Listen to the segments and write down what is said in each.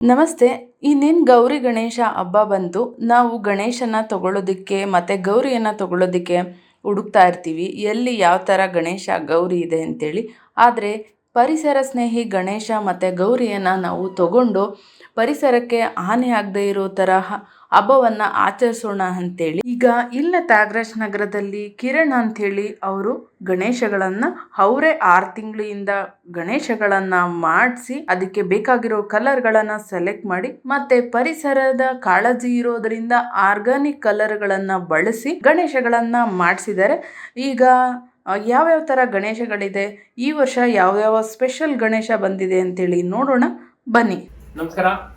ನಮಸ್ತೆ, ಇನ್ನೇನು ಗೌರಿ ಗಣೇಶ ಹಬ್ಬ ಬಂತು? ನಾವು ಗಣೇಶನ ತಗೊಳ್ಳೋದಕ್ಕೆ ಮತ್ತು ಗೌರಿಯನ್ನು ತಗೊಳ್ಳೋದಕ್ಕೆ ಹುಡುಕ್ತಾ ಇರ್ತೀವಿ. ಎಲ್ಲಿ ಯಾವ ಥರ ಗಣೇಶ, ಗೌರಿ ಇದೆ ಅಂತೇಳಿ. ಆದರೆ ಪರಿಸರ ಸ್ನೇಹಿ ಗಣೇಶ ಮತ್ತು ಗೌರಿಯನ್ನು ನಾವು ತಗೊಂಡು ಪರಿಸರಕ್ಕೆ ಹಾನಿ ಆಗದೇ ಇರೋ ತರಹ ಹಬ್ಬವನ್ನು ಆಚರಿಸೋಣ ಅಂತೇಳಿ. ಈಗ ಇಲ್ಲ ತ್ಯಾಗರಾಜ್ ನಗರದಲ್ಲಿ ಕಿರಣ್ ಅಂಥೇಳಿ ಅವರು ಗಣೇಶಗಳನ್ನು ಅವರೇ ಆರು ತಿಂಗಳಿಂದ ಗಣೇಶಗಳನ್ನು ಮಾಡಿಸಿ ಅದಕ್ಕೆ ಬೇಕಾಗಿರೋ ಕಲರ್ಗಳನ್ನು ಸೆಲೆಕ್ಟ್ ಮಾಡಿ ಮತ್ತೆ ಪರಿಸರದ ಕಾಳಜಿ ಇರೋದರಿಂದ ಆರ್ಗಾನಿಕ್ ಕಲರ್ಗಳನ್ನು ಬಳಸಿ ಗಣೇಶಗಳನ್ನು ಮಾಡಿಸಿದ್ದಾರೆ. ಈಗ ಯಾವ್ಯಾವ ಥರ ಗಣೇಶಗಳಿದೆ, ಈ ವರ್ಷ ಯಾವ್ಯಾವ ಸ್ಪೆಷಲ್ ಗಣೇಶ ಬಂದಿದೆ ಅಂತೇಳಿ ನೋಡೋಣ. ಬನ್ನಿ. ನಮಸ್ಕಾರ.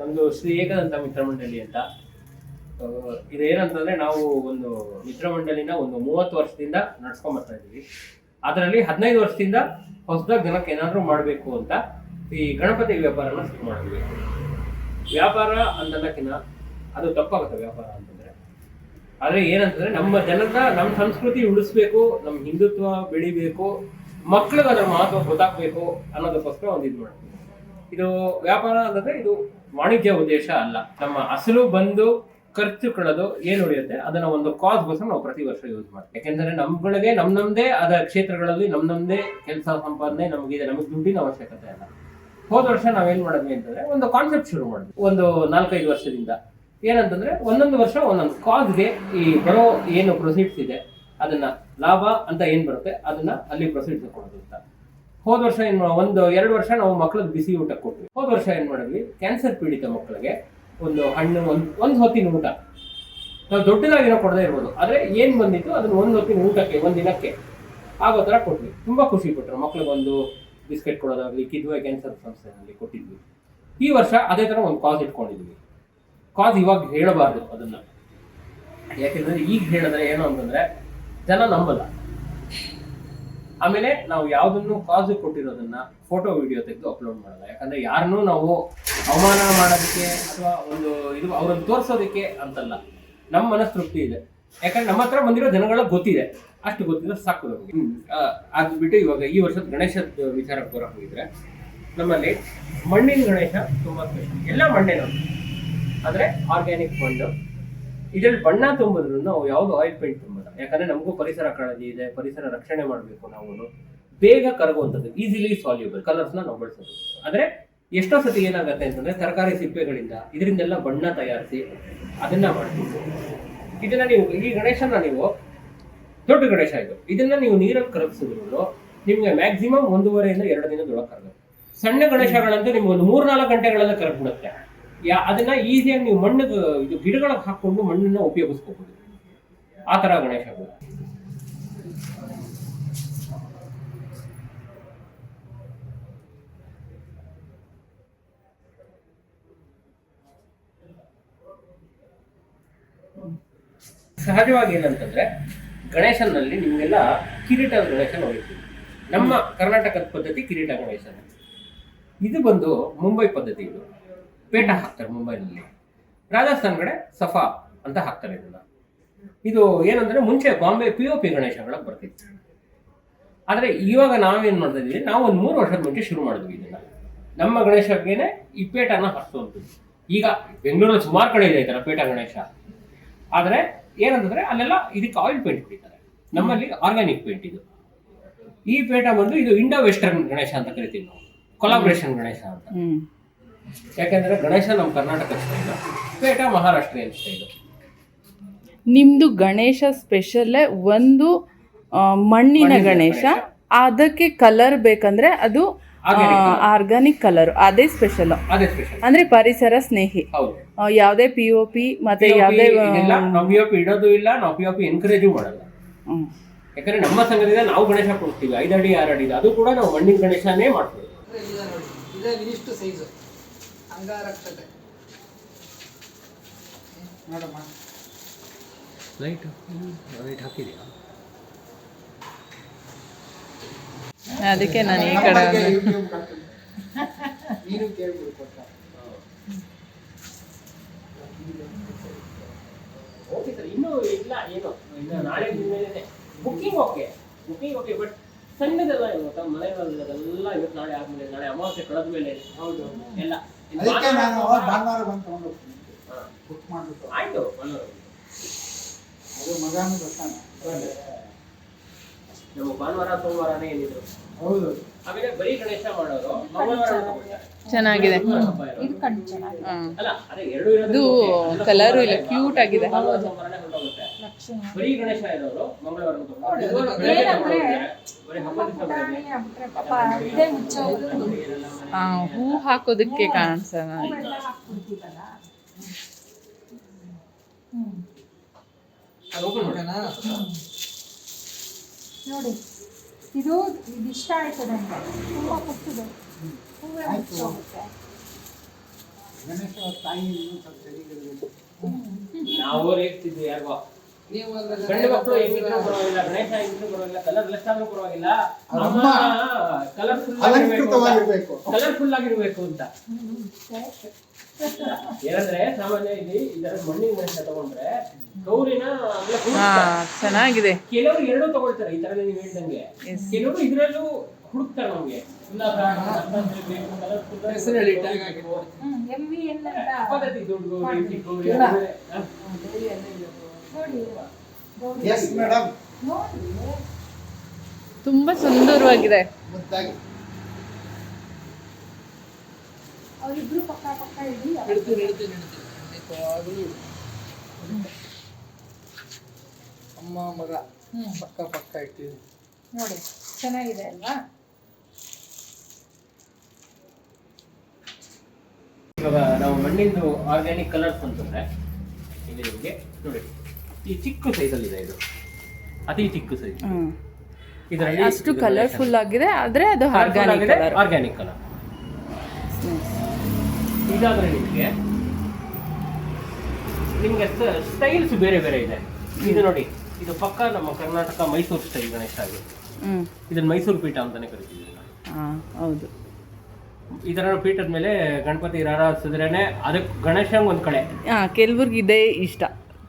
ನಮ್ದು ಶ್ರೀ ಏಕದಂತ ಮಿತ್ರಮಂಡಳಿ ಅಂತ. ಆ, ಇದು ಏನಂತಂದ್ರೆ ನಾವು ಒಂದು ಮಿತ್ರಮಂಡಳಿನ ಒಂದು ಮೂವತ್ತು ವರ್ಷದಿಂದ ನಡ್ಸ್ಕೊಂಡ್ ಬರ್ತಾ ಇದೀವಿ ಅದರಲ್ಲಿ ಹದಿನೈದು ವರ್ಷದಿಂದ ಹೊಸದಾಗಿ ಜನಕ್ಕೆ ಏನಾದರೂ ಮಾಡಬೇಕು ಅಂತ ಈ ಗಣಪತಿ ವ್ಯಾಪಾರನ ಶುರು ಮಾಡಿದ್ವಿ. ವ್ಯಾಪಾರ ಅಂತಂದಕ್ಕಿನ ಅದು ತಪ್ಪಾಗುತ್ತೆ ವ್ಯಾಪಾರ ಅಂತಂದ್ರೆ. ಆದರೆ ಏನಂತಂದ್ರೆ ನಮ್ಮ ಜನದ ನಮ್ಮ ಸಂಸ್ಕೃತಿ ಉಳಿಸ್ಬೇಕು ನಮ್ಮ ಹಿಂದುತ್ವ ಬೆಳಿಬೇಕು ಮಕ್ಕಳಿಗೆ ಅದರ ಮಹತ್ವ ಗೊತ್ತಾಗಬೇಕು ಅನ್ನೋದಕ್ಕೋಸ್ಕರ ಒಂದು ಇದು ಮಾಡ್ತೀವಿ. ಇದು ವ್ಯಾಪಾರ ಅಂತಂದ್ರೆ ಇದು ವಾಣಿಜ್ಯ ಉದ್ದೇಶ ಅಲ್ಲ. ನಮ್ಮ ಅಸಲು ಬಂದು ಖರ್ಚು ಕಳೆದು ಏನು ಉಳಿಯುತ್ತೆ? ಅದನ್ನ ಒಂದು ಕಾಸ್ಗೋಸ್ಕರ ನಾವು ಪ್ರತಿ ವರ್ಷ ಯೂಸ್ ಮಾಡ್ತೀವಿ. ಯಾಕೆಂದ್ರೆ ನಮ್ಗಳಿಗೆ ನಮ್ ನಮ್ದೇ ಆದ ಕ್ಷೇತ್ರಗಳಲ್ಲಿ ನಮ್ ನಮ್ದೇ ಕೆಲಸ, ಸಂಪಾದನೆ ನಮಗಿದೆ ನಮಗೆ ದುಡ್ಡಿನ ಅವಶ್ಯಕತೆ ಅಲ್ಲ. ಹೋದ ವರ್ಷ ನಾವೇನ್ ಮಾಡಿದ್ವಿ ಅಂತಂದ್ರೆ ಒಂದು ಕಾನ್ಸೆಪ್ಟ್ ಶುರು ಮಾಡಿದ್ವಿ. ಒಂದು ನಾಲ್ಕೈದು ವರ್ಷದಿಂದ. ಏನಂತಂದ್ರೆ ಒಂದೊಂದು ವರ್ಷ ಒಂದೊಂದು ಕಾಸ್ಗೆ ಈ ಬರೋ ಏನು ಪ್ರೊಸೀಡ್ಸ್ ಇದೆ, ಅದನ್ನ ಲಾಭ ಅಂತ ಏನ್ ಬರುತ್ತೆ, ಅದನ್ನ ಅಲ್ಲಿ ಪ್ರೊಸೀಡ್ಸ್ ಕೊಡೋದು ಅಂತ. ಹೋದ ವರ್ಷ ಏನು ಒಂದು ಎರಡು ವರ್ಷ ನಾವು ಮಕ್ಳಿಗೆ ಬಿಸಿ ಊಟ ಕೊಟ್ವಿ. ಹೋದ ವರ್ಷ ಏನು ಮಾಡಿದ್ವಿ? ಕ್ಯಾನ್ಸರ್ ಪೀಡಿತ ಮಕ್ಕಳಿಗೆ ಒಂದು ಹಣ್ಣು, ಒಂದು ಒಂದು ಹೊತ್ತಿನ ಊಟ. ನಾವು ದೊಡ್ಡದಾಗಿರೋ ಕೊಡದೇ ಇರ್ಬೋದು. ಆದರೆ ಏನು ಬಂದಿತ್ತು? ಅದನ್ನ ಒಂದು ಹೊತ್ತಿನ ಊಟಕ್ಕೆ, ಒಂದು ದಿನಕ್ಕೆ ಆಗೋ ಥರ ಕೊಟ್ವಿ. ತುಂಬಾ ಖುಷಿ ಕೊಟ್ಟರು ಮಕ್ಳಿಗೆ ಒಂದು ಬಿಸ್ಕೆಟ್ ಕೊಡೋದಾಗಲಿ, ಕಿದ್ವೆ ಕ್ಯಾನ್ಸರ್ ಸಂಸ್ಥೆನಲ್ಲಿ ಕೊಟ್ಟಿದ್ವಿ. ಈ ವರ್ಷ ಅದೇ ತರ ಒಂದು ಕಾಸ್ ಇಟ್ಕೊಂಡಿದ್ವಿ. ಕಾಸ್ ಇವಾಗ ಹೇಳಬಾರ್ದು ಅದನ್ನ. ಯಾಕೆಂದರೆ ಈಗ ಹೇಳಿದ್ರೆ ಏನು ಅಂತಂದ್ರೆ ಜನ ನಂಬಲ್ಲ. ಆಮೇಲೆ ನಾವು ಯಾವ್ದನ್ನು ಕಾಸ್ ಕೊಟ್ಟಿರೋದನ್ನ ಫೋಟೋ ವಿಡಿಯೋ ತೆಗೆದು ಅಪ್ಲೋಡ್ ಮಾಡಲ್ಲ ಯಾಕಂದ್ರೆ ಯಾರನ್ನೂ ನಾವು ಅವಮಾನ ಮಾಡೋದಕ್ಕೆ ಅಥವಾ ಒಂದು ಇದು ಅವ್ರನ್ನ ತೋರಿಸೋದಕ್ಕೆ ಅಂತಲ್ಲ. ನಮ್ಮ ಮನಸ್ತೃಪ್ತಿ ಇದೆ. ಯಾಕಂದ್ರೆ ನಮ್ಮ ಹತ್ರ ಬಂದಿರೋ ಜನಗಳ ಗೊತ್ತಿದೆ. ಅಷ್ಟು ಗೊತ್ತಿದ್ರೆ ಸಾಕು ನಮಗೆ. ಅದು ಬಿಟ್ಟು ಇವಾಗ ಈ ವರ್ಷದ ಗಣೇಶದ ವಿಚಾರಕ್ಕೆ ಬರೋಕೆ ಹೋಗಿದ್ರೆ ನಮ್ಮಲ್ಲಿ ಮಣ್ಣಿನ ಗಣೇಶ ತುಂಬಾ ಸ್ಪೆಷಲ್ ಎಲ್ಲ ಮಣ್ಣೆ ನಮ್ದು ಅಂದ್ರೆ ಆರ್ಗ್ಯಾನಿಕ್ ಮಣ್ಣು. ಇದರಲ್ಲಿ ಬಣ್ಣ ತುಂಬಿದ್ರು ನಾವು ಯಾವ್ದು ಆಯಿಲ್ ಪೇಂಟ್ ತುಂಬಲ್ಲ ಯಾಕಂದ್ರೆ ನಮಗೂ ಪರಿಸರ ಕಾಳಜಿ ಇದೆ, ಪರಿಸರ ರಕ್ಷಣೆ ಮಾಡಬೇಕು ನಾವು ಬೇಗ ಕರಗುವಂಥದ್ದು ಈಸಿಲಿ ಸಾಲ್ಯೂಬಲ್ ಕಲರ್ಸ್ನ ನಾವು ಬಳಸೋದು. ಆದರೆ ಎಷ್ಟೋ ಸತಿ ಏನಾಗುತ್ತೆ ಅಂತಂದ್ರೆ ತರಕಾರಿ ಸಿಪ್ಪೆಗಳಿಂದ ಇದರಿಂದೆಲ್ಲ ಬಣ್ಣ ತಯಾರಿಸಿ ಅದನ್ನ ಮಾಡ್ತೀವಿ. ಇದನ್ನ ನೀವು, ಈ ಗಣೇಶನ ನೀವು, ದೊಡ್ಡ ಗಣೇಶ ಇದು. ಇದನ್ನ ನೀವು ನೀರಲ್ಲಿ ಕರಗಿಸಿದ್ರು ನಿಮಗೆ ಮ್ಯಾಕ್ಸಿಮಮ್ ಒಂದೂವರೆಯಿಂದ ಎರಡು ದಿನದೊಳಗೆ ಕರಗುತ್ತೆ. ಸಣ್ಣ ಗಣೇಶಗಳಂತೂ ನಿಮ್ಗೆ ಒಂದು ಮೂರ್ ನಾಲ್ಕು ಗಂಟೆಗಳೆಲ್ಲ ಕರಗ್ಬಿಡುತ್ತೆ. ಯಾ, ಅದನ್ನ ಈಸಿಯಾಗಿ ನೀವು ಮಣ್ಣಿಗೆ ಇದು ಗಿಡಗಳಿಗೆ ಹಾಕೊಂಡು ಮಣ್ಣನ್ನ ಉಪಯೋಗಿಸ್ಕೋಬಹುದು ಆ ತರ ಗಣೇಶಗಳು ಸಹಜವಾಗಿ ಏನಂತಂದ್ರೆ, ಗಣೇಶನಲ್ಲಿ ನಿಮ್ಗೆಲ್ಲ ಕಿರೀಟ ಗಣೇಶ ನೋಡಿರ್ತೀವಿ. ನಮ್ಮ ಕರ್ನಾಟಕದ ಪದ್ಧತಿ ಕಿರೀಟ ಗಣೇಶನ. ಇದು ಬಂದು ಮುಂಬೈ ಪದ್ಧತಿ ಇದು. ಪೇಟ ಹಾಕ್ತಾರೆ ಮುಂಬೈನಲ್ಲಿ. ರಾಜಸ್ಥಾನ್ ಕಡೆ ಸಫಾ ಅಂತ ಹಾಕ್ತಾರೆ ಇದನ್ನ. ಇದು ಏನಂದ್ರೆ ಮುಂಚೆ ಬಾಂಬೆ ಪಿ ಒ ಪಿ ಗಣೇಶಗಳಾಗಿ ಬರ್ತಿತ್ತು. ಆದರೆ ಇವಾಗ ನಾವೇನು ಮಾಡ್ತಾ ಇದೀವಿ ನಾವು ಒಂದು ಮೂರು ವರ್ಷದ ಮುಂಚೆ ಶುರು ಮಾಡಿದ್ವಿ ಇದನ್ನ. ನಮ್ಮ ಗಣೇಶಗೇನೆ ಈ ಪೇಟನ ಹರಿಸುವಂಥದ್ದು. ಈಗ ಬೆಂಗಳೂರಲ್ಲಿ ಸುಮಾರು ಕಡೆ ಇದೆ ಈ ಪೇಟ ಗಣೇಶ. ಆದರೆ ಏನಂತಂದ್ರೆ ಅಲ್ಲೆಲ್ಲ ಇದಕ್ಕೆ ಆಯಿಲ್ ಪೇಂಟ್ ಹೊಡಿತಾರೆ ನಮ್ಮಲ್ಲಿ ಆರ್ಗ್ಯಾನಿಕ್ ಪೇಂಟ್ ಇದು. ಈ ಪೇಟ ಬಂದು ಇದು ಇಂಡೋ ವೆಸ್ಟರ್ನ್ ಗಣೇಶ ಅಂತ ಕರಿತೀವಿ ನಾವು. ಕೊಲಾಬ್ರೇಷನ್ ಗಣೇಶ ಅಂತ. ಯಾಕೆಂದರೆ ಯಾಕೆಂದ್ರೆ ಗಣೇಶ ನಮ್ಮ ಕರ್ನಾಟಕ ಸ್ಟೈಲು ಪೇಟ ಮಹಾರಾಷ್ಟ್ರೀಯನ್ ಸ್ಟೈಲು. ನಿಮ್ದು ಗಣೇಶ ಸ್ಪೆಷಲ್ಲೇ ಒಂದು ಮಣ್ಣಿನ ಗಣೇಶ. ಅದಕ್ಕೆ ಕಲರ್ ಬೇಕಂದ್ರೆ ಅದು. ಆರ್ಗಾನಿಕ್ ಕಲರ್ ಅದೇ ಸ್ಪೆಷಲ್ ಅದೇ ಸ್ಪೆಷಲ್ ಅಂದ್ರೆ ಪರಿಸರ ಸ್ನೇಹಿ. ಯಾವುದೇ ಪಿ ಒ ಪಿ ಮತ್ತೆ ಯಾವುದೇ ಇಡೋದು ಇಲ್ಲ ನಾವು ಪಿ ಪಿ ಎನ್ಕರೇಜು ಮಾಡಲ್ಲ. ಯಾಕಂದ್ರೆ ನಮ್ಮ ಸಂಘದಿಂದ ನಾವು ಗಣೇಶ ಕೊಡ್ತೀವಿ ಐದಡಿ ಆರಡಿ ಅದು ಕೂಡ ನಾವು ಮಣ್ಣಿನ ಗಣೇಶನೇ ಮಾಡ್ತೀವಿ. ಸೈಜು ಅಂಗಾರಕ್ಷತೆ. ನೋಡಮ್ಮ. ಲೈಟ್ ಲೈಟ್ ಹಾಕಿದೆಯಾ ಅದಕ್ಕೆ ನಾನು ಈ ಕಡೆ ಓಕೆ ಸರ್ ಇನ್ನೂ ಇಲ್ಲ ಏನು? ಇನ್ನು ನಾಳೆ ಮೇಲೆ booking okay booking okay but ಸಣ್ಣದೆಲ್ಲ ಇವತ್ತು ಮಳೆಗಾಲದೆಲ್ಲ ಇವತ್ತು ನಾಳೆ ಆದ್ಮೇಲೆ ನಾಳೆ ಅಮಾವಾಸ್ಯೆ ಕಳೆದ ಮೇಲೆ ಹೌದು ಎಲ್ಲ. ಅದಕ್ಕೆ ನಾನು ಸೋಮವಾರ- ಭಾನುವಾರ ಬಂದು ತಗೊಂಡು ಹೋಗ್ತೀನಿ. ಹಾ. ಬುಕ್ ಮಾಡ್ಬಿಟ್ಟು. ಆಯ್ತು ಭಾನುವಾರ. ಅದು ಮಗನೂ ಬರ್ತಾನೆ. ನಮ್ಮ ಭಾನುವಾರ ಸೋಮವಾರನೇ ಏನಿದ್ರು ಹೌದು. ಆಮೇಲೆ ಬರೀ ಗಣೇಶ ಮಾಡೋರು ಮಂಗಳವಾರ ಚೆನ್ನಾಗಿದೆ. ಇದು ಹಬ್ಬ ಇರೋದು. ಅಲ್ಲ ಅದೇ ಎರಡು ಇರೋದು ಇದು ಕಲರ್ ಇಲ್ಲ, ಕ್ಯೂಟ್ ಆಗಿದೆ. ಹೂ ಹಾಕೋದಕ್ಕೆ ಕಾಣಿಸ್ತಾ ಬರೀ ಗಣೇಶ ಇರೋರು ಮಂಗಳವಾರ ತಗೊಳ್ತಾರೆ. ಇವರು ಬೆಳಗ್ಗೆ ತಗೊಳ್ತಾರೆ. ನೋಡಿ ಇದು ಇದಿಷ್ಟ ಆಯ್ತು ನನಗೆ ತುಂಬ ಪುಟ್ಟದು ಹೂವೇ ಗಣೇಶ ತಾಯಿ ಇನ್ನೂ ಸ್ವಲ್ಪ ಸರಿಗಿರಬೇಕು ನಾವು ರೇಗ್ತಿದ್ವಿ ಯಾರಿಗೋ ಗಂಡು ಮಕ್ಕಳು ಹೆಂಗಿದ್ರು ಪರವಾಗಿಲ್ಲ ಗಣೇಶ ಹೆಂಗಿದ್ರು ಪರವಾಗಿಲ್ಲ ಕಲರ್ ಲೆಸ್ ಆದ್ರೂ ಪರವಾಗಿಲ್ಲ ಕಲರ್ಫುಲ್ ಅಲಂಕೃತವಾಗಿರ್ಬೇಕು ಕಲರ್ಫುಲ್ ಆಗಿರ್ಬೇಕು ಅಂತ ಏನಂದ್ರೆ ಸಾಮಾನ್ಯ ಇಲ್ಲಿ ಇದರ ಮಣ್ಣಿನ ಗಣೇಶ ತಗೊಂಡ್ರೆ ಗೌರಿನ. ಚೆನ್ನಾಗಿದೆ ಕೆಲವರು ಎರಡು ತಗೊಳ್ತಾರೆ ಈ ತರ ನೀವು ಹೇಳ್ದಂಗೆ. ಕೆಲವರು ಇದ್ರಲ್ಲೂ ಹುಡುಕ್ತಾರೆ ನಮ್ಗೆ ಪದ್ಧತಿ ದೊಡ್ಡ ಗೌರಿ ಚಿಕ್ಕ ಗೌರಿ ಎಸ್ ಮೇಡಮ್ ನೋಡಿ ತುಂಬ ಸುಂದರವಾಗಿದೆ. ಮುದ್ದಾಗಿ. ಅವರಿಬ್ರು ಪಕ್ಕ ಪಕ್ಕ ಇಡಿ. ಹಿಡ್ತೀನಿ ಹಿಡ್ತೀನಿ ಹಿಡ್ತೀನಿ. ಅಮ್ಮ ಮಗ. ಹ್ಮ್. ಪಕ್ಕ ಪಕ್ಕ ಇಟ್ಟಿದ್ದೀನಿ ನೋಡಿ ಚೆನ್ನಾಗಿದೆ ಅಲ್ವಾ? ಇವಾಗ ನಾವು ಮಣ್ಣಿಂದು ಆರ್ಗ್ಯಾನಿಕ್ ಕಲರ್ಸ್ ಅಂತಂದ್ರೆ ಇಲ್ಲಿ ನಿಮಗೆ ನೋಡಿ. ಈ ಚಿಕ್ಕ ಸೈಜಲ್ಲಿ ಇದೆ ಇದು. ಅತಿ ಚಿಕ್ಕ ಸೈಜ್ ಇದರಲ್ಲಿ ಅಷ್ಟು ಕಲರ್ಫುಲ್ ಆಗಿದೆ ಆದರೆ ಅದು ಆರ್ಗ್ಯಾನಿಕ್ ಕಲರ್ ಆರ್ಗ್ಯಾನಿಕ್ ಕಲರ್ ಇದಾದರೆ ನಿಮಗೆ ನಿಮಗೆ ಸ್ಟೈಲ್ಸ್ ಬೇರೆ ಬೇರೆ ಇದೆ. ಇದು ನೋಡಿ ಇದು ಪಕ್ಕ ನಮ್ಮ ಕರ್ನಾಟಕ ಮೈಸೂರು ಸ್ಟೈಲ್ ಗಣೇಶ ಆಗಿದೆ ಇದನ್ನ ಮೈಸೂರು ಪೀಠ ಅಂತಾನೆ ಕರಿತೀವಿ ಹೌದು. ಇದರ ಪೀಠದ ಮೇಲೆ ಗಣಪತಿ ಆರಾಧಿಸಿದ್ರೇನೆ ಅದಕ್ಕೆ ಗಣೇಶಂಗೆ ಒಂದು ಕಡೆ ಕೆಲವ್ರಿಗೆ ಇದೇ ಇಷ್ಟ.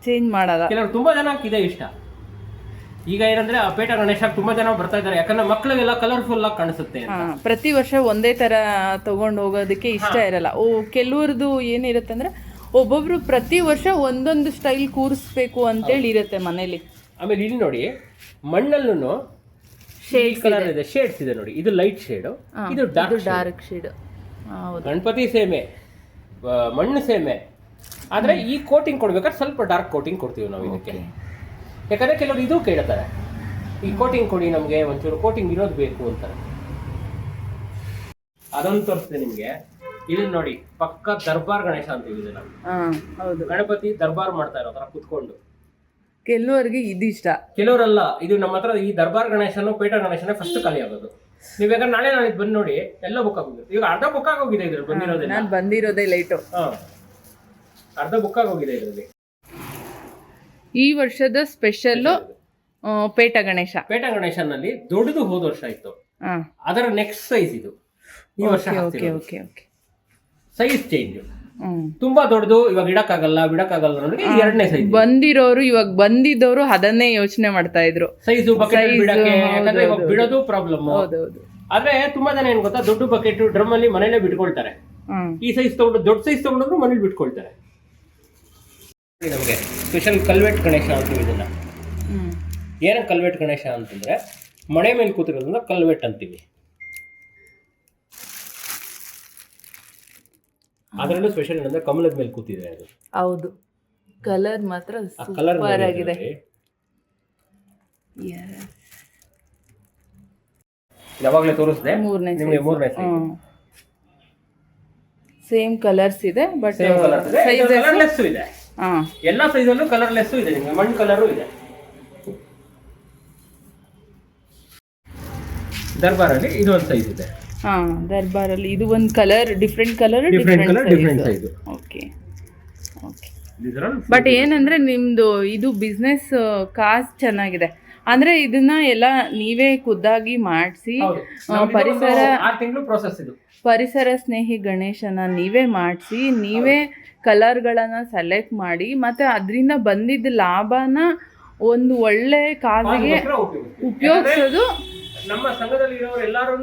ಚೇಂಜ್ ಮಾಡಲ್ಲ. ಕೆಲವರು ತುಂಬಾ ಜನಕ್ಕೆ ಇದೆ ಇಷ್ಟ. ಈಗ ಏನಂದ್ರೆ ಆ ಪೇಟ ಗಣೇಶ ತುಂಬಾ ಜನ ಬರ್ತಾ ಇದ್ದಾರೆ. ಯಾಕಂದ್ರೆ ಮಕ್ಕಳಿಗೆಲ್ಲ ಕಲರ್ಫುಲ್ ಆಗಿ ಕಾಣಿಸುತ್ತೆ ಅಂತ. ಹಾಂ ಪ್ರತಿ ವರ್ಷ ಒಂದೇ ಥರ ತಗೊಂಡು ಹೋಗೋದಕ್ಕೆ ಇಷ್ಟ ಇರಲ್ಲ. ಓ ಕೆಲವ್ರದ್ದು ಏನಿರುತ್ತೆ ಅಂದ್ರೆ ಒಬ್ಬೊಬ್ರು ಪ್ರತಿ ವರ್ಷ ಒಂದೊಂದು ಸ್ಟೈಲ್ ಕೂರಿಸ್ಬೇಕು ಅಂತೇಳಿ ಇರುತ್ತೆ ಮನೇಲಿ. ಆಮೇಲೆ ಇಲ್ಲಿ ನೋಡಿ ಮಣ್ಣಲ್ಲೂ ಶೇಡ್ ಕಲರ್ ಇದೆ. ಶೇಡ್ಸ್ ಇದೆ ನೋಡಿ. ಇದು ಲೈಟ್ ಶೇಡ್ ಇದು ಡಾರ್ಕ್ ಡಾರ್ಕ್ ಶೇಡ್ ಹೌದು. ಗಣಪತಿ ಸೇಮೆ ಆ, ಮಣ್ಣು ಸೇಮೆ ಆದ್ರೆ ಈ ಕೋಟಿಂಗ್ ಕೊಡ್ಬೇಕಾದ್ರೆ ಸ್ವಲ್ಪ ಡಾರ್ಕ್ ಕೋಟಿಂಗ್ ಕೊಡ್ತೀವಿ ನಾವು ಇದಕ್ಕೆ. ಯಾಕಂದ್ರೆ ಕೆಲವರು ಇದು ಕೇಳ್ತಾರೆ. ಈ ಕೋಟಿಂಗ್ ಕೊಡಿ ನಮಗೆ ಒಂಚೂರು ಕೋಟಿಂಗ್ ಇರೋದು ಬೇಕು ಅಂತಾರೆ. ಅದೊಂದು ತೋರಿಸ್ತೀನಿ ನಿಮ್ಗೆ. ಇದನ್ನ ನೋಡಿ ಪಕ್ಕ ದರ್ಬಾರ್ ಗಣೇಶ ಅಂತೀವಿ ಇದನ್ನ ಹೌದು. ಗಣಪತಿ ದರ್ಬಾರ್ ಮಾಡ್ತಾ ಇರೋ ತರ ಕುತ್ಕೊಂಡು. ಕೆಲವರಿಗೆ ಇಷ್ಟ. ಕೆಲವರಲ್ಲ ಇದು ನಮ್ಮ ಹತ್ರ ಈ ದರ್ಬಾರ್ ಗಣೇಶನು ಪೇಟ ಗಣೇಶನೇ ಫಸ್ಟ್ ಖಾಲಿ ಆಗೋದು. ನೀವ್ ನಾಳೆ ನಾಳೆ ಬಂದು ನೋಡಿ ಎಲ್ಲ ಬುಕ್ ಆಗೋಗಿದೆ. ಈಗ ಅರ್ಧ ಬುಕ್ ಆಗೋಗಿದೆ ಇದ್ರಲ್ಲಿ ಬಂದಿರೋದೇ ನಾನು ಬಂದಿರೋದೇ ಲೈಟು ಹಾ. ಅರ್ಧ ಬುಕ್ ಆಗೋಗಿದೆ ಇದರಲ್ಲಿ. ಈ ವರ್ಷದ ಸ್ಪೆಷಲ್ ಪೇಟ ಗಣೇಶ. ಪೇಟ ಗಣೇಶನಲ್ಲಿ ದೊಡ್ಡದು ಹೋದ ವರ್ಷ ಇತ್ತು. ಅದರ ನೆಕ್ಸ್ಟ್ ಸೈಜ್ ಇದು. ಈ ವರ್ಷ ಸೈಜ್ ಚೇಂಜ್ ತುಂಬಾ ದೊಡ್ಡದು ಇವಾಗ ಇಡಕ್ಕಾಗಲ್ಲ ಬಿಡಕ್ಕಾಗಲ್ಲ ಎರಡನೇ ಸೈಜ್ ಬಂದಿರೋರು ಇವಾಗ ಬಂದಿದ್ದವರು ಅದನ್ನೇ ಯೋಚನೆ ಮಾಡ್ತಾ ಇದ್ರು. ಸೈಜ್ ಬಕೆಟ್ ಬಿಡಕ್ಕೆ ಯಾಕಂದ್ರೆ ಇವಾಗ ಬಿಡೋದು ಪ್ರಾಬ್ಲಮ್ ಆದ್ರೆ ತುಂಬಾ ಜನ ಏನ್ ಗೊತ್ತಾ ದೊಡ್ಡ ಬಕೆಟ್ ಡ್ರಮ್ ಅಲ್ಲಿ ಮನೇಲೆ ಬಿಟ್ಕೊಳ್ತಾರೆ. ಈ ಸೈಜ್ ತಗೊಂಡು ದೊಡ್ಡ ಸೈಜ್ ತಗೊಂಡ್ರು ಮನೇಲಿ ಬಿಟ್ಕೊಳ್ತಾರೆ. ನಮಗೆ ಸ್ಪೆಷಲ್ ಕಲ್ವೆಟ್ ಗಣೇಶ ಅಂತೀವಿ ಇದನ್ನ ಏನಕ್ಕೆ ಕಲ್ವೆಟ್ ಗಣೇಶ ಅಂತಂದ್ರೆ ಮಣೆ ಮೇಲೆ ಕೂತಿರೋದ್ರಿಂದ ಕಲ್ವೆಟ್ ಅಂತೀವಿ. ಅದರಲ್ಲೂ ಸ್ಪೆಷಲ್ ಏನಂದ್ರೆ ಕಮಲದ ಮೇಲೆ ಕೂತಿದೆ ಅದು. ಹೌದು. ಕಲರ್ ಮಾತ್ರ ಕಲರ್ ಸೂಪರ್ ಆಗಿದೆ. ಯಾವಾಗಲೇ ತೋರಿಸಿದೆ ಮೂರನೇ ನಿಮಗೆ ಮೂರನೇ ಸೇಮ್ ಕಲರ್ಸ್ ಇದೆ ಬಟ್ ಸೈಜ್ ಲೆಸ್ ಇದೆ. ಎಲ್ಲ ಸೈಜಲ್ಲೂ ಕಲರ್ಲೆಸ್ ಇದೆ ನಿಮಗೆ ಮಣ್ಣು ಕಲರು ಇದೆ. ದರ್ಬಾರಲ್ಲಿ ಇದು ಒಂದು ಸೈಜ್ ಇದೆ. ಹಾ ದರ್ಬಾರಲ್ಲಿ ಇದು ಒಂದು colour different colour different colour different size okay okay but ಏನಂದ್ರೆ ನಿಮ್ದು ಇದು ಬಿಸ್ನೆಸ್ ಕಾಸ್ಟ್ ಚೆನ್ನಾಗಿದೆ. ಅಂದ್ರೆ ಇದನ್ನ ಎಲ್ಲ ನೀವೇ ಖುದ್ದಾಗಿ ಮಾಡಿಸಿ ಪರಿಸರ ಆರು ತಿಂಗಳು ಪ್ರೋಸೆಸ್ ಇದು. ಪರಿಸರ ಸ್ನೇಹಿ ಗಣೇಶನ ನೀವೇ ಮಾಡಿಸಿ ನೀವೇ ಕಲರ್ಗಳನ್ನು ಸೆಲೆಕ್ಟ್ ಮಾಡಿ ಮತ್ತು ಅದರಿಂದ ಬಂದಿದ್ದ ಲಾಭನ ಒಂದು ಒಳ್ಳೆ ಕಾಲಿಗೆ ಉಪಯೋಗಿಸೋದು ನಮ್ಮ ಸಂಘದಲ್ಲಿ ಇರೋರು ಎಲ್ಲಾರು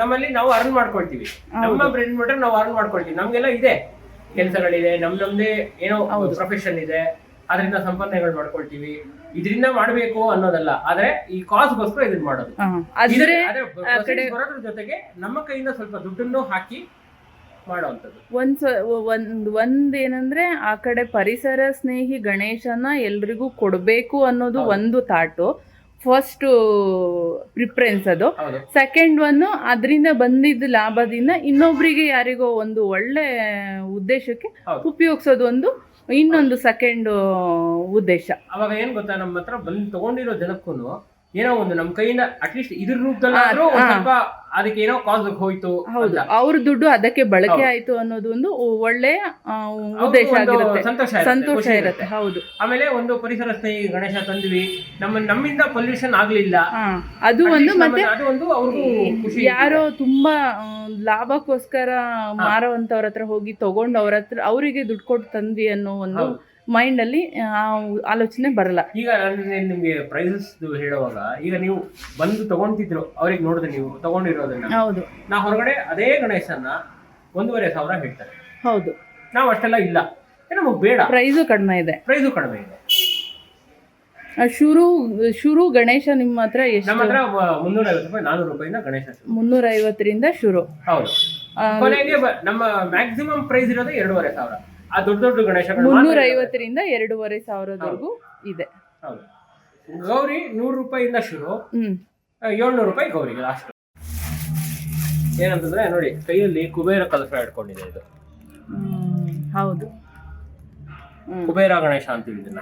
ನಮ್ಮಲ್ಲಿ ನಾವು ಅರ್ನ್ ಮಾಡ್ಕೊಳ್ತೀವಿ. ನಮ್ಮ ಬ್ರೆಂಡ್ ಮಟರ್ ನಾವು ಅರ್ನ್ ಮಾಡ್ಕೊಳ್ತೀವಿ. ನಮ್ಗೆಲ್ಲ ಇದೆ. ಕೆಲಸಗಳಿದೆ ನಮ್ ನಮ್ದೇ ಏನೋ ಪ್ರೊಫೆಷನ್ ಇದೆ. ಅದರಿಂದ ಸಂಪಾದನೆಗಳು ಮಾಡ್ಕೊಳ್ತೀವಿ. ಇದರಿಂದ ಮಾಡಬೇಕು ಅನ್ನೋದಲ್ಲ. ಆದ್ರೆ ಈ ಕಾಸ್ಗೋಸ್ಕರ ಇದನ್ನ ಮಾಡೋದು ಆದ್ರೆ ಬರೋದ್ರ ಜೊತೆಗೆ ನಮ್ಮ ಕೈಯಿಂದ ಸ್ವಲ್ಪ ದುಡ್ಡನ್ನು ಹಾಕಿ ಒಂದ್ ಒಂದ್ ಒಂದ್ ಏನಂದ್ರೆ ಆ ಕಡೆ ಪರಿಸರ ಸ್ನೇಹಿ ಗಣೇಶನ ಎಲ್ರಿಗೂ ಕೊಡ್ಬೇಕು ಅನ್ನೋದು ಒಂದು ತಾಟು ಫಸ್ಟ್ ಪ್ರಿಫರೆನ್ಸ್ ಅದು. ಸೆಕೆಂಡ್ ಒನ್ ಅದರಿಂದ ಬಂದಿದ್ದ ಲಾಭದಿಂದ ಇನ್ನೊಬ್ರಿಗೆ ಯಾರಿಗೋ ಒಂದು ಒಳ್ಳೆ ಉದ್ದೇಶಕ್ಕೆ ಉಪಯೋಗಿಸೋದು ಒಂದು ಇನ್ನೊಂದು ಸೆಕೆಂಡ್ ಉದ್ದೇಶ. ಅವಾಗ ಏನ್ ಗೊತ್ತಾ ನಮ್ಮ ಹತ್ರ ಬಂದು ತಗೊಂಡಿರೋ ಜನಕ್ಕೂ ಏನೋ ಒಂದು ನಮ್ಮ ಕೈಯಿಂದ ಅಟ್ಲೀಸ್ಟ್ ಇದ್ರ ರೂಪದಲ್ಲಿ ಸ್ವಲ್ಪ ಅದಕ್ಕೆ ಏನೋ ಕಾಸ್ ಹೋಯ್ತು ಹೌದು. ಅವ್ರ ದುಡ್ಡು ಅದಕ್ಕೆ ಬಳಕೆ. ಆಯ್ತು ಅನ್ನೋದು ಒಂದು ಒಳ್ಳೆಯ ಉದ್ದೇಶ ಸಂತೋಷ ಇರುತ್ತೆ, ಸಂತೋಷ ಇರುತ್ತೆ. ಹೌದು. ಆಮೇಲೆ ಒಂದು ಪರಿಸರ ಸ್ನೇಹಿ ಗಣೇಶ ತಂದ್ವಿ. ನಮ್ಮ ನಮ್ಮಿಂದ ಪೊಲ್ಯೂಷನ್ ಆಗ್ಲಿಲ್ಲ. ಅದು ಒಂದು ಮತ್ತೆ ಅದು ಒಂದು ಅವ್ರಿಗೂ ಖುಷಿ ಯಾರೋ ತುಂಬಾ ಲಾಭಕ್ಕೋಸ್ಕರ ಮಾರುವಂತವ್ರ ಹತ್ರ ಹೋಗಿ ತಗೊಂಡು ಅವ್ರ ಹತ್ರ ಅವರಿಗೆ ದುಡ್ಡು ಕೊಟ್ಟು ತಂದ್ವಿ ಅನ್ನೋ ಒಂದು ಮೈಂಡ್ ಅಲ್ಲಿ ಆ, ಆಲೋಚನೆ ಬರಲ್ಲ. ಈಗ ನಾನು ನಿಮ್ಗೆ ಪ್ರೈಸಸ್ ಹೇಳುವಾಗ ಈಗ ನೀವು ಬಂದು ತಗೊಂತಿದ್ರು ಅವ್ರಿಗೆ ನೋಡಿದ್ರೆ ನೀವು ತಗೊಂಡಿರೋದನ್ನ. ಹೌದು. ನಾ ಹೊರಗಡೆ ಅದೇ ಗಣೇಶನ್ನ ಒಂದೂವರೆ ಸಾವಿರ ಹೇಳ್ತಾರೆ. ಹೌದು. ನಾವು ಅಷ್ಟೆಲ್ಲ ಇಲ್ಲ. ನಮಗೆ ಬೇಡ. ಪ್ರೈಸು ಕಡಿಮೆ ಇದೆ. ಪ್ರೈಸು ಕಡಿಮೆ ಇದೆ. ಶುರು ಶುರು ಗಣೇಶ ನಿಮ್ಮ ಹತ್ರ ನಮ್ಮ ಎಷ್ಟು ಹತ್ರ ಮುನ್ನೂರ ಐವತ್ತು ರೂಪಾಯಿ ನಾನೂರು ರೂಪಾಯಿನ ಗಣೇಶ. ಮುನ್ನೂರ ಐವತ್ತರಿಂದ ಶುರು. ಹೌದು. ಕೊನೆಗೆ ಬ- ನಮ್ಮ ಮ್ಯಾಕ್ಸಿಮಮ್ ಪ್ರೈಸ್ ಇರೋದೇ ಎರಡೂವರೆ ಸಾವಿರ. ಆ ದೊಡ್ಡ ದೊಡ್ಡ ಗಣೇಶಗಳು ಮುನ್ನೂರ. ಐವತ್ತರಿಂದ ಎರಡೂವರೆ ಸಾವಿರದವರೆಗೂ ಇದೆ. ಹೌದು. ಗೌರಿ ನೂರು ರೂಪಾಯಿಂದ ಶುರು. ಏಳ್ನೂರು ರೂಪಾಯಿ ಗೌರಿ ಅಷ್ಟು. ಏನಂತಂದ್ರೆ ನೋಡಿ ಕೈಯಲ್ಲಿ ಕುಬೇರ ಕಲಶ ಇಟ್ಕೊಂಡಿದೆ ಇದು. ಹೌದು. ಕುಬೇರ ಗಣೇಶ ಅಂತೀವಿ ಇದನ್ನ.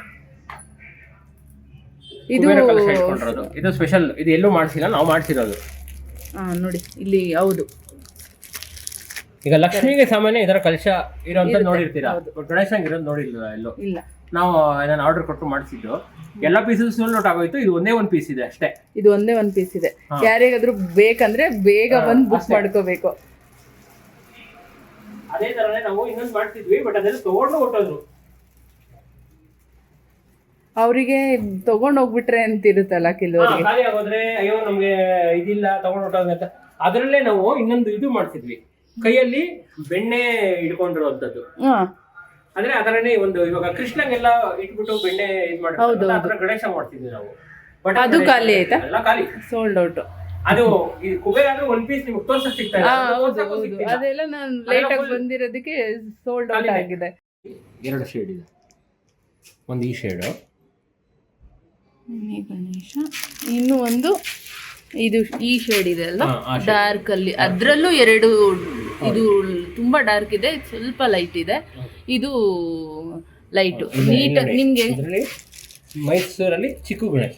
ಇದು ಕುಬೇರ ಕಲಶ ಇಟ್ಕೊಂಡಿರೋದು. ಇದು ಸ್ಪೆಷಲ್ ಇದು ಎಲ್ಲೂ ಮಾಡಿಸಿಲ್ಲ ನಾವು ಮಾಡಿಸಿರೋದು. ನೋಡಿ ಇಲ್ಲಿ ಹೌದು. ಈಗ ಲಕ್ಷ್ಮಿಗೆ ಸಾಮಾನ್ಯ ಇದರ ಕಲಶ ಇರೋಂತ ನೋಡಿರ್ತೀರಾ? ಗಣೇಶಂಗ್ ಇರೋದು ನೋಡಿಲ್ಲ ಎಲ್ಲೋ? ಇಲ್ಲ. ನಾವು ನಾನು ಆರ್ಡರ್ ಕೊಟ್ಟು ಮಾಡಿಸಿದ್ದು. ಎಲ್ಲ ಪೀಸಸ್ ನೋಟ್ ಆಗೋಯ್ತು. ಇದು ಒಂದೇ ಒಂದು ಪೀಸ್ ಇದೆ ಅಷ್ಟೇ. ಇದು ಒಂದೇ ಒಂದ್ ಪೀಸ್ ಇದೆ. ಯಾರಿಗಾದ್ರೂ ಬೇಕಂದ್ರೆ ಬೇಗ ಬಂದು ಬುಕ್. ಮಾಡ್ಕೋಬೇಕು. ಅದೇ ತರನೇ ನಾವು ಇನ್ನೊಂದು ಮಾಡ್ತಿದ್ವಿ ಬಟ್ ಅದೆಲ್ಲ ತಗೊಂಡು ಹೊಟ್ಟೋದ್ರು ಅವರಿಗೆ ತಗೊಂಡ್ ಹೋಗ್ಬಿಟ್ರೆ ಅಂತ ಇರುತ್ತಲ್ಲ ಕೆಲವರಿಗೆ. ಖಾಲಿ ಆಗೋದ್ರೆ ಅಯ್ಯೋ ನಮ್ಗೆ ಇದಿಲ್ಲ ತಗೊಂಡು ಹೊಟ್ಟೋದ್ರೆ ಅಂತ. ಅದರಲ್ಲೇ ನಾವು ಇನ್ನೊಂದು ಇದು ಮಾಡ್ತಿದ್ವಿ. ಕೈಯಲ್ಲಿ ಬೆಣ್ಣೆ ಇಟ್ಕೊಂಡಿರುವಂತದ್ದು ಹಾ. ಅಂದ್ರೆ ಅದರನ್ನೇ ಒಂದು ಇವಾಗ ಕೃಷ್ಣಗೆಲ್ಲ ಇಟ್ಬಿಟ್ಟು ಬೆಣ್ಣೆ ಇದ್ ಮಾಡ್ತಾರೆ. ಅದರ ಗಣೇಶ ಮಾಡ್ತಿದ್ವಿ ನಾವು. ಬಟ್ ಅದು ಖಾಲಿ ಆಯ್ತಾ? ಎಲ್ಲ ಖಾಲಿ. ಸೋಲ್ಡ್ ಔಟ್ ಅದು ಈ ಕುಬೇರ ಆದ್ರೂ ಒನ್ ಪೀಸ್ ನಿಮ್ಗೆ ತೋರ್ಸಕ್ ಸಿಗ್ತಾ ಇಲ್ಲ. ಹೌದು ಹೌದು. ಅದೆಲ್ಲ ನಾನು ಲೇಟ್ ಆಗಿ ಬಂದಿರೋದಕ್ಕೆ ಸೋಲ್ಡ್ ಔಟ್ ಆಗಿದೆ. ಎರಡು ಶೇಡ್ ಇದೆ. ಒಂದು ಈ ಶೇಡ್ ಮಿನಿ ಗಣೇಶ. ಇನ್ನು ಒಂದು ಇದು ಈ ಶೇಡ್ ಇದೆ ಅಲ್ಲ. ಡಾರ್ಕ್ ಅಲ್ಲಿ. ಅದ್ರಲ್ಲೂ ಎರಡು ಇದು ತುಂಬಾ ಡಾರ್ಕ್ ಇದೆ ಸ್ವಲ್ಪ ಲೈಟ್ ಇದೆ. ಇದು ಲೈಟ್ ನೀಟ್ ನಿಮ್ಗೆ? ಮೈಸೂರಲ್ಲಿ ಚಿಕ್ಕ ಗಣೇಶ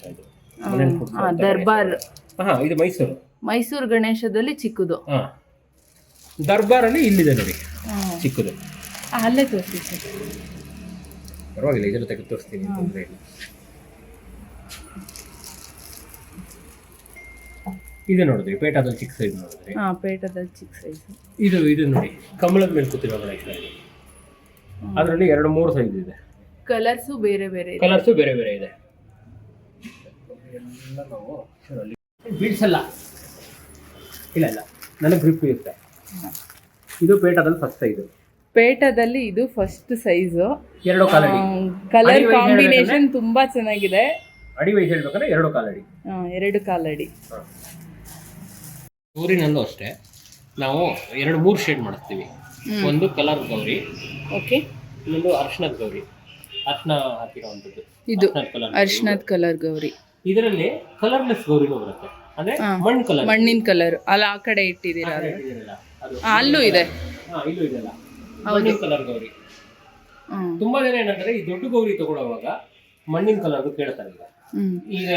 ದರ್ಬಾರ್. ಇದು ಮೈಸೂರು. ಮೈಸೂರು ಗಣೇಶದಲ್ಲಿ ಚಿಕ್ಕದು. ದರ್ಬಾರಲ್ಲಿ ಇಲ್ಲಿದೆ ನೋಡಿ ಚಿಕ್ಕದು. ಅಲ್ಲೇ ತೋರಿಸಿ ಪರವಾಗಿಲ್ಲ ಇದರ ತೆಗೆದು ತೋರಿಸ್ತೀನಿ ಇದು ನೋಡಿದ್ರಿ ಪೇಟದಲ್ಲಿ ಚಿಕ್ಕ ಸೈಜ್ ನೋಡಿದ್ರಿ? ಹಾ ಪೇಟದಲ್ಲಿ ಚಿಕ್ಕ ಸೈಜ್ ಇದು ಇದು ನೋಡಿ ಕಮಲದ ಮೇಲೆ ಕೂತಿರೋ ಗಣೇಶ. ಅದರಲ್ಲಿ ಎರಡು ಮೂರು ಸೈಜ್ ಇದೆ. ಕಲರ್ಸು ಬೇರೆ ಬೇರೆ ಇದೆ. ಕಲರ್ಸು ಬೇರೆ ಬೇರೆ ಇದೆ. ಬೀಳ್ಸಲ್ಲ ಇಲ್ಲ ಇಲ್ಲ. ನನಗೆ ಗ್ರಿಪ್ ಇರುತ್ತೆ. ಇದು ಪೇಟದಲ್ಲಿ ಫಸ್ಟ್ ಸೈಜ್ ಪೇಟದಲ್ಲಿ ಇದು ಫಸ್ಟ್ ಸೈಜು ಎರಡು ಕಾಲಡಿ. ಕಲರ್ ಕಾಂಬಿನೇಷನ್ ತುಂಬಾ ಚೆನ್ನಾಗಿದೆ. ಅಡಿ ವೈಸ್ ಹೇಳ್ಬೇಕಂದ್ರೆ ಎರಡು ಕಾಲಡಿ. ಆ, ಎರಡು ಕಾಲಡಿ. ಊರಿನಲ್ಲೂ ಅಷ್ಟೇ. ನಾವು ಎರಡು ಮೂರು ಶೇಡ್ ಮಾಡಿಸ್ತೀವಿ. ಒಂದು ಕಲರ್ ಗೌರಿ ಓಕೆ. ಇನ್ನೊಂದು ಅರ್ಶನದ ಗೌರಿ. ಅರ್ಶನ ಹಾಕಿರುವಂಥದ್ದು. ಇದು ಅರ್ಶನದ ಕಲರ್ ಗೌರಿ. ಇದರಲ್ಲಿ ಕಲರ್ಲೆಸ್ ಗೌರಿನೂ ಬರುತ್ತೆ. ಅಂದ್ರೆ. ಮಣ್ಣು ಕಲರ್ ಮಣ್ಣಿನ ಕಲರ್ ಅಲ್ಲ ಆ ಕಡೆ ಇಟ್ಟಿದ್ದೀರಾ? ಅದು ಅದು ಆ, ಅಲ್ಲೂ ಇದೆ. ಹಾ ಇಲ್ಲೂ ಇದೆಲ್ಲ ಮಣ್ಣಿನ ಕಲರ್ ಗೌರಿ. ಹ್ಮ್. ತುಂಬಾ ಜನ ಏನಂದ್ರೆ ಈ ದೊಡ್ಡ ಗೌರಿ ತಗೊಳ್ಳುವಾಗ ಮಣ್ಣಿನ ಕಲರ್ ಕೇಳ್ತಾರೆ ಈಗ.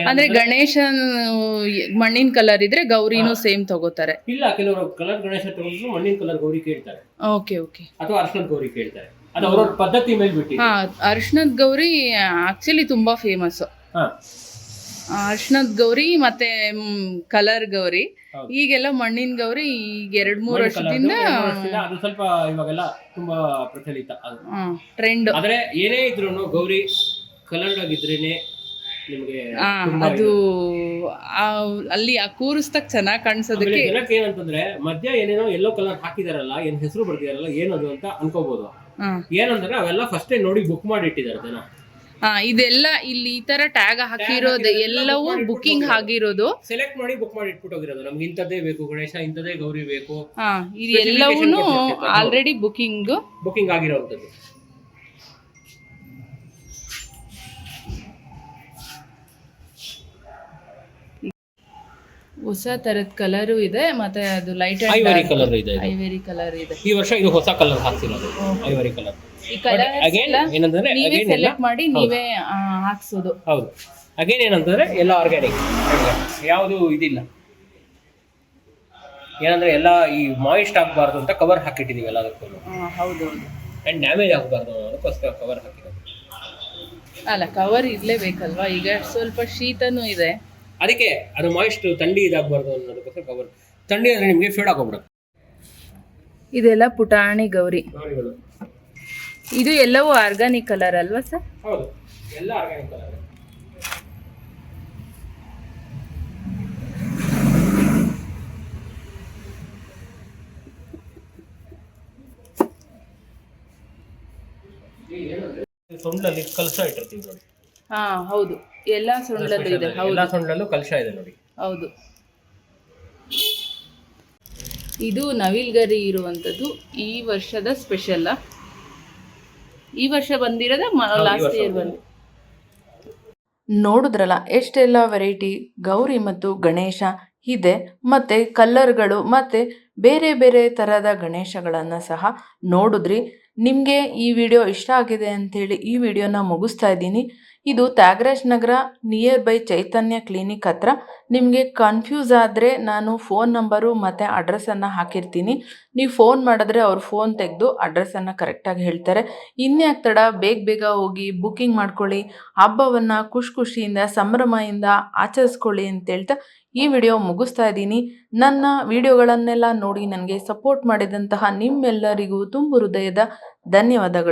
ಅಂದ್ರೆ ಗಣೇಶನ್ ಮಣ್ಣಿನ ಕಲರ್ ಇದ್ರೆ ಗೌರಿನೂ ಸೇಮ್ ತಗೋತಾರೆ. ಇಲ್ಲ ಕೆಲವರು ಕಲರ್ ಗಣೇಶ ತಗೊಂಡ್ರು ಮಣ್ಣಿನ ಕಲರ್ ಗೌರಿ ಕೇಳ್ತಾರೆ. ಓಕೆ ಓಕೆ ಅಥವಾ ಅರ್ಶನದ ಗೌರಿ ಕೇಳ್ತಾರೆ. ಅದು ಅವ್ರವ್ರ ಪದ್ಧತಿ ಮೇಲೆ ಬಿಟ್ಟು ಹಾ ಅರ್ಶನದ ಗೌರಿ ಆಕ್ಚುಲಿ ತುಂಬಾ ಫೇಮಸ್ ಅರ್ಶನದ್ ಗೌರಿ ಮತ್ತೆ ಕಲರ್ ಗೌರಿ. ಈಗೆಲ್ಲ ಮಣ್ಣಿನ ಗೌರಿ ಈಗ ಎರಡ್ ಮೂರ್ ವರ್ಷದಿಂದ ಅದು ಸ್ವಲ್ಪ ಇವಾಗೆಲ್ಲ ತುಂಬಾ ಪ್ರಚಲಿತ ಟ್ರೆಂಡ್ ಆದ್ರೆ ಏನೇ ಇದ್ರು ಗೌರಿ ಕಲರ್ಡ್ ಆಗಿದ್ರೇನೆ ಅದು ಅಲ್ಲಿ ಆ ಕೂರಿಸ್ದಾಗ ಚೆನ್ನಾಗಿ ಕಾಣಿಸೋದಕ್ಕೆ ಜನಕ್ಕೆ ಏನಂತಂದ್ರೆ ಮಧ್ಯ ಏನೇನೋ ಎಲ್ಲೋ ಕಲರ್ ಹಾಕಿದಾರಲ್ಲ ಏನ್ ಹೆಸರು ಬರ್ತಿದಾರಲ್ಲ ಏನದು ಅಂತ ಅನ್ಕೋಬಹುದು ಏನಂದ್ರೆ ಅವೆಲ್ಲ ಫಸ್ಟೇ ನೋಡಿ ಬುಕ್ ಮಾಡಿ ಇಟ್ಟಿದ್ದಾರೆ ಜನ. ಹಾ ಇದೆಲ್ಲ ಇಲ್ಲಿ ಈ ತರ ಟ್ಯಾಗ್ ಹಾಕಿರೋದು ಎಲ್ಲವೂ ಎಲ್ಲ ಬುಕಿಂಗ್ ಆಗಿರೋದು ಸೆಲೆಕ್ಟ್ ಮಾಡಿ ಬುಕ್ ಮಾಡಿ ಇಟ್ಬಿಟ್ಟು ಹೋಗಿರೋದು. ನಮ್ಗೆ ಇಂಥದ್ದೇ ಬೇಕು ಗಣೇಶ ಇಂಥದ್ದೇ ಗೌರಿ ಬೇಕು. ಹಾ ಇದು ಎಲ್ಲವೂ ಆಲ್ರೆಡಿ ಬುಕಿಂಗ್ ಬುಕಿಂಗ್ ಆಗಿರೋವಂಥದ್ದು. ಹೊಸ ತರದ ಕಲರು ಇದೆ ಮತ್ತೆ ಅದು ಲೈಟ್ ಐವರಿ ಕಲರ್ ಇದೆ ಐವರಿ ಐವೆರಿ ಕಲರ್ ಇದೆ. ಈ ವರ್ಷ ಇದು ಹೊಸ ಕಲರ್ ಹಾಕ್ಸಿರೋದು ಐವರಿ ಕಲರ್ ಈ ಕಲರ್ ಅಗೇನ್ ಏನಂತಂದ್ರೆ ನೀವೇ ಎಲ್ಲ ಸೆಲೆಕ್ಟ್ ಮಾಡಿ ನೀವೇ ಆ, ಹಾಕ್ಸೋದು. ಹೌದು. ಅಗೇನ್ ಏನಂತಂದ್ರೆ ಎಲ್ಲ ಆರ್ಗ್ಯಾನಿಕ್ ಯಾವುದು ಇದಿಲ್ಲ. ಏನಂದ್ರೆ ಎಲ್ಲ ಈ ಮಾಯಿಸ್ಟ್ ಆಗಬಾರ್ದು ಅಂತ ಕವರ್ ಹಾಕಿಟ್ಟಿದೀವಿ ಎಲ್ಲದಕ್ಕೂ ಹೌದು ಹೌದು. ಅಂಡ್ ಡ್ಯಾಮೇಜ್ ಆಗಬಾರ್ದು ಅದಕ್ಕೋಸ್ಕರ ಕವರ್ ಹಾಕಿರೋದು. ಅಲ್ಲ ಕವರ್ ಇರ್ಲೇಬೇಕಲ್ವಾ? ಈಗ ಸ್ವಲ್ಪ ಶೀತನೂ ಇದೆ. ಅದಕ್ಕೆ ಅದು ಮಾಯಿಸ್ಟ್ ಥಂಡಿ ಇದಾಗಬಾರ್ದು ಅನ್ನೋದಕ್ಕೋಸ್ಕರ ಗೌರಿ ಥಂಡಿ ಅಂದರೆ ನಿಮಗೆ ಫೀಡ್ ಆಗೋಗ್ಬಿಡುತ್ತೆ ಇದೆಲ್ಲ ಪುಟಾಣಿ ಗೌರಿ. ಗೌರಿಗಳು. ಇದು ಎಲ್ಲವೂ ಆರ್ಗಾನಿಕ್ ಕಲರ್ ಅಲ್ವಾ ಸರ್ ಹೌದು ಎಲ್ಲ ಆರ್ಗ್ಯಾನಿಕ್ ಕಲರ್ ಸೊಂಡ್ಲಲ್ಲಿ ಕಲಸ ಇಟ್ಟಿರ್ತೀವಿ ನೋಡಿ. ಹಾ ಹೌದು. ಎಲ್ಲ ಸೊಂಡಲ್ಲೂ ಇದೆ ಎಲ್ಲ ಹೌದು. ಸೊಂಡ್ಲಲ್ಲೂ ಕಲಶ ಇದೆ ನೋಡಿ. ಹೌದು. ಇದು ನವಿಲ್ಗರಿ ಇರುವಂಥದ್ದು ಈ ವರ್ಷದ ಸ್ಪೆಷಲ್ ಈ ವರ್ಷ ಬಂದಿರೋದ ಹೌದು, ಈ ಲಾಸ್ಟ್ ವರ್ಷ ಇಯರ್. ಬಂದು ನೋಡಿದ್ರಲ್ಲ ಎಷ್ಟೆಲ್ಲ ವೆರೈಟಿ ಗೌರಿ ಮತ್ತು ಗಣೇಶ ಇದೆ ಮತ್ತು ಕಲ್ಲರ್ಗಳು ಮತ್ತು ಬೇರೆ ಬೇರೆ ಥರದ ಗಣೇಶಗಳನ್ನು ಸಹ ನೋಡಿದ್ರಿ. ನಿಮಗೆ ಈ ವಿಡಿಯೋ ಇಷ್ಟ ಆಗಿದೆ ಅಂಥೇಳಿ ಈ ವಿಡಿಯೋನ ಮುಗಿಸ್ತಾ ಇದ್ದೀನಿ. ಇದು Thyagaraj Nagar near by Chaitanya clinic ಹತ್ರ. ನಿಮಗೆ ಕನ್ಫ್ಯೂಸ್ ಆದರೆ ನಾನು ಫೋನ್ ನಂಬರು ಮತ್ತು ಅಡ್ರೆಸ್ಸನ್ನು ಹಾಕಿರ್ತೀನಿ. ನೀವು ಫೋನ್ ಮಾಡಿದ್ರೆ ಅವ್ರು ಫೋನ್ ತೆಗೆದು ಅಡ್ರೆಸ್ಸನ್ನು ಕರೆಕ್ಟಾಗಿ ಹೇಳ್ತಾರೆ. ಇನ್ಯಾಕೆ ತಡ? ಬೇಗ ಬೇಗ ಹೋಗಿ ಬುಕ್ಕಿಂಗ್ ಮಾಡ್ಕೊಳ್ಳಿ. ಹಬ್ಬವನ್ನು ಖುಷಿ ಖುಷಿಯಿಂದ ಸಂಭ್ರಮದಿಂದ ಆಚರಿಸ್ಕೊಳ್ಳಿ ಅಂತ ಹೇಳ್ತಾ ಈ ವಿಡಿಯೋ ಮುಗಿಸ್ತಾ ಇದ್ದೀನಿ. ನನ್ನ ವಿಡಿಯೋಗಳನ್ನೆಲ್ಲ ನೋಡಿ ನನಗೆ ಸಪೋರ್ಟ್ ಮಾಡಿದಂತಹ ನಿಮ್ಮೆಲ್ಲರಿಗೂ ತುಂಬು ಹೃದಯದ ಧನ್ಯವಾದಗಳು.